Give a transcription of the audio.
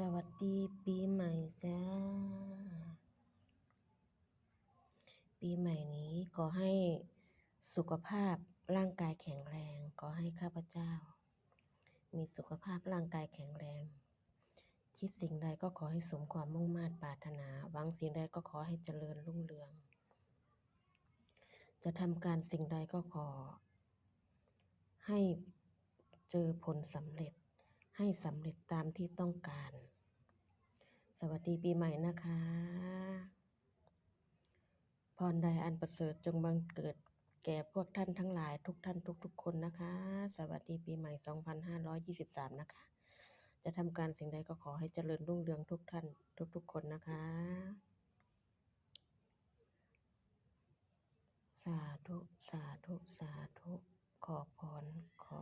สวัสดีปีใหม่จ้า ปีใหม่นี้ขอให้สุขภาพร่างกายแข็งแรงขอให้ข้าพเจ้า มีสุขภาพร่างกายแข็งแรง คิดสิ่งใดก็ขอให้สมความมุ่งมา่ปรารถนาหวังสิ่งใดก็ขอให้เจริญรุ่งเรือง จะทำการสิ่งใดก็ขอ ให้เจอผลสำเร็จ ให้สำเร็จตามที่ต้องการ สวัสดีปีใหม่นะคะ พรใดอันประเสริฐจงบังเกิดแก่พวกท่านทั้งหลายทุกท่านทุก ๆ คนนะคะ สวัสดีปีใหม่ 2523 นะคะ จะทำการสิ่งใดก็ขอให้เจริญรุ่งเรืองทุกท่านทุก ๆ คนนะคะ สาธุ สาธุ สาธุ